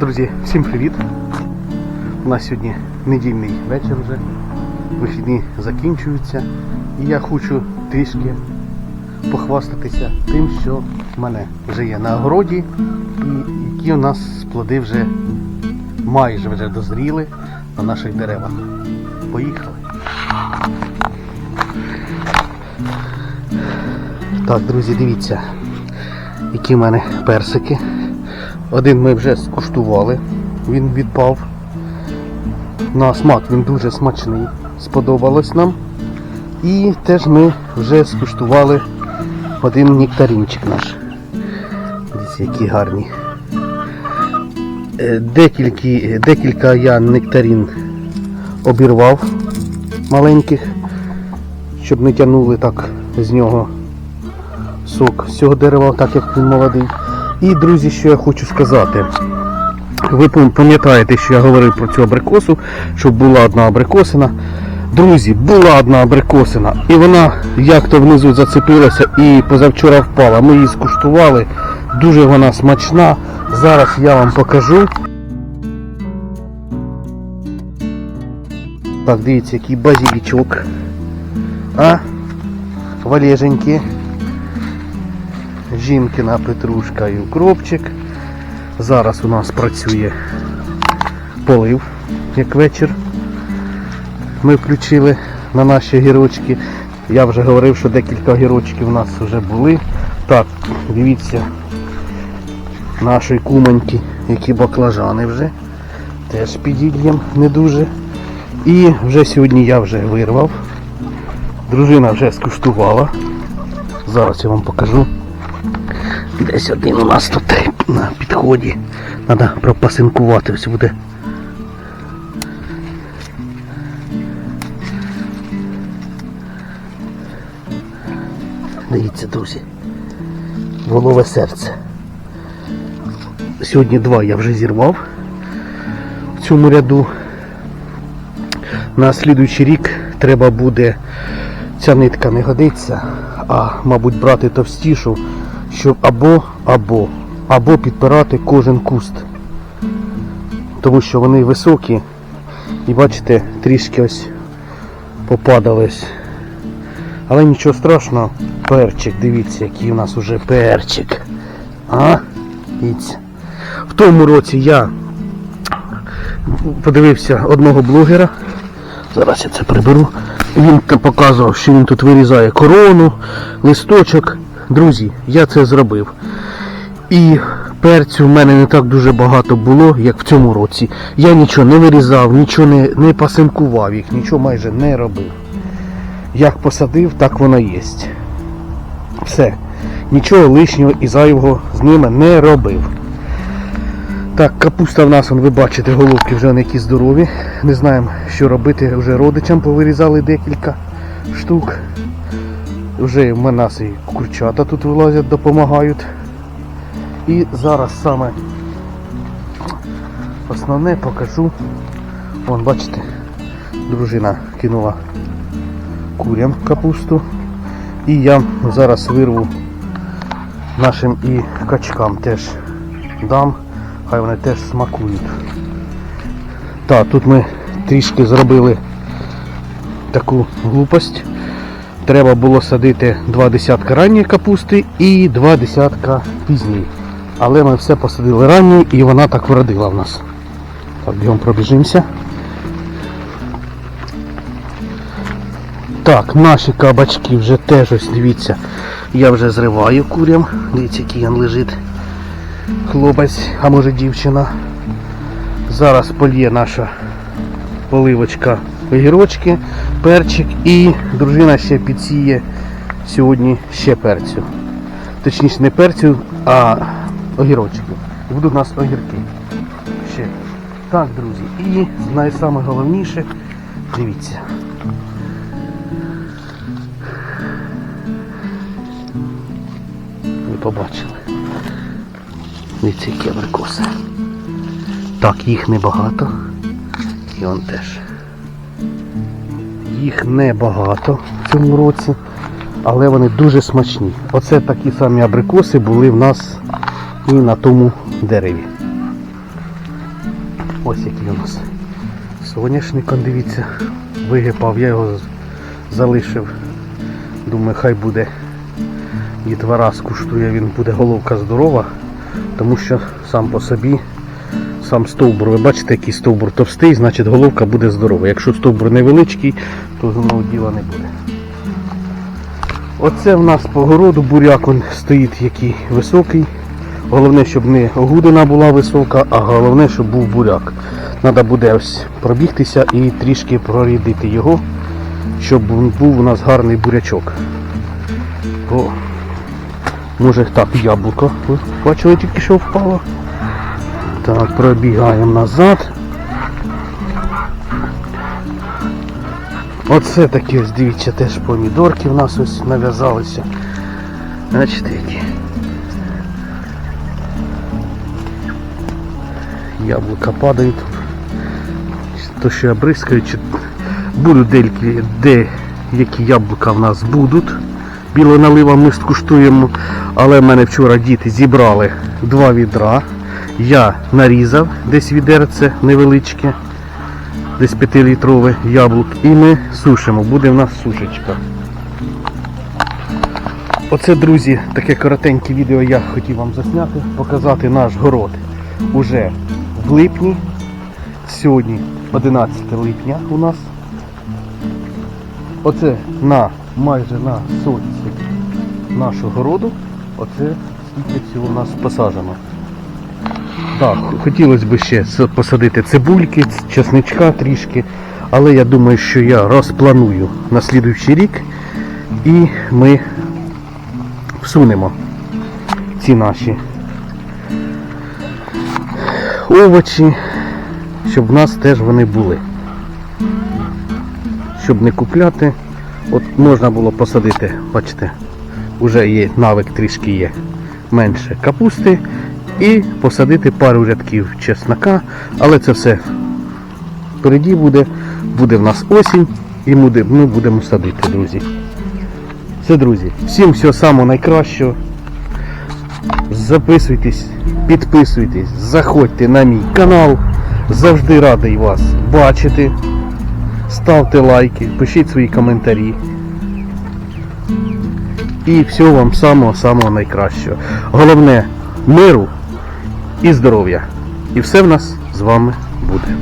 Друзі, всім привіт! У нас сьогодні недільний вечір вже. Вихідні закінчуються. І я хочу трішки похвастатися тим, що в мене вже є на огороді, і які у нас плоди вже майже вже дозріли на наших деревах. Поїхали. Так, друзі, дивіться, які в мене персики. Один ми вже скуштували, він відпав. На смак він дуже смачний, сподобалось нам. І теж ми вже скуштували один нектаринчик наш. Дивіться, які гарні. Е, Декілька, декілька я нектарин обірвав маленьких, щоб не тягнули так з нього сок з цього дерева, так як він молодий. І, друзі, що я хочу сказати. Ви пам'ятаєте, що я говорив про цю абрикосу, що була одна абрикосина. Друзі, була одна абрикосина, і вона як то внизу зацепилася і позавчора впала. Ми її скуштували. Дуже вона смачна. Зараз я вам покажу. Так, дивіться, який базілічок. А? Валеженькі. Жінкина петрушка і укропчик. Зараз у нас працює полив, як вечір. Ми включили на наші гірочки. Я вже говорив, що декілька гірочків у нас вже були. Так, дивіться, наші кумоньки, які баклажани вже. Теж підійдем не дуже. І вже сьогодні я вже вирвав. Дружина вже скуштувала. Зараз я вам покажу. Десь один у нас тут на підході. Треба пропасинкувати, ось буде. Дивіться, друзі. Волове серце. Сьогодні два я вже зірвав в цьому ряду. На слідуючий рік треба буде, ця нитка не годиться, а мабуть брати товстішу, щоб або, або, або підпирати кожен куст. Тому що вони високі і бачите, трішки ось попадались. Але нічого страшного, перчик, дивіться, який у нас уже перчик. А? В тому році я подивився одного блогера. Зараз я це приберу. Він показував, що він тут вирізає корону, листочок. Друзі, я це зробив. І перцю в мене не так дуже багато було, як в цьому році. Я нічого не вирізав, нічого не, не пасинкував їх, нічого майже не робив. Як посадив, так воно є. Все. Нічого лишнього і зайвого з ними не робив. Так, капуста в нас, ви бачите, головки вже вони які здорові. Не знаємо, що робити. Вже родичам повирізали декілька штук. Вже в нас і курчата тут вилазять, допомагають. І зараз саме основне покажу. Вон, бачите, дружина кинула курям капусту. І я зараз вирву нашим і качкам теж дам, хай вони теж смакують. Так, тут ми трішки зробили таку глупость. Треба було садити два десятка ранньої капусти і два десятка пізньої. Але ми все посадили ранньої і вона так вродила в нас. Так, бігом пробіжимося. Так, наші кабачки вже теж ось дивіться. Я вже зриваю курям. Дивіться, який він лежить. Хлопець, а може дівчина. Зараз польє наша поливочка огірочки, перчик і дружина ще підсіє сьогодні ще перцю. Точніше не перцю, а огірочки. Будуть у нас огірки. Ще. Так, друзі. І найсамайголовніше, дивіться. Ви побачили. Дивіться, які абрикоси. Так, їх небагато. І он теж. Їх небагато в цьому році. але вони дуже смачні. Оце такі самі абрикоси були в нас і на тому дереві. Ось який у нас соняшник, дивіться, вигипав, я його залишив. Думаю, хай буде дітвора скуштує, він буде головка здорова, тому що сам по собі сам стовбур, ви бачите, який стовбур товстий, значить головка буде здорова. Якщо стовбур невеличкий, то знову діла не буде. Оце в нас по городу буряк он стоїть який високий. Головне, щоб не огудина була висока, а головне, щоб був буряк. Треба буде ось пробігтися і трішки прорідити його, щоб був у нас гарний бурячок. Бо може так, яблуко. Бачили тільки що впало. Так, пробігаємо назад. Оце такі ось дивіться теж помідорки в нас ось нав'язалися. Бачите які. Яблука падають. То що я бризкаю, чи будуть деякі, де які яблука в нас будуть. Білого налива ми скуштуємо, але в мене вчора діти зібрали два відра. Я нарізав десь відерце невеличке, десь 5-літрове яблук, і ми сушимо. Буде в нас сушечка. Оце, друзі, таке коротеньке відео я хотів вам засняти, показати наш город уже в липні. Сьогодні 11 липня у нас. Оце на майже на сотці нашого городу. Оце скільки всього у нас посаджено. Так, хотілося б ще посадити цибульки, чесничка трішки, але я думаю, що я розпланую на слідуючий рік і ми всунемо ці наші овочі, щоб в нас теж вони були. Щоб не купляти, от можна було посадити, бачите, вже є навик трішки є менше капусти і посадити пару рядків чеснока, але це все впереді буде, буде в нас осінь і ми будемо садити, друзі. Все, друзі, всім всього самого найкращого. Записуйтесь, підписуйтесь, заходьте на мій канал. Завжди радий вас бачити. Ставте лайки, пишіть свої коментарі. І всього вам самого-самого найкращого. Головне миру і здоров'я. І все в нас з вами буде.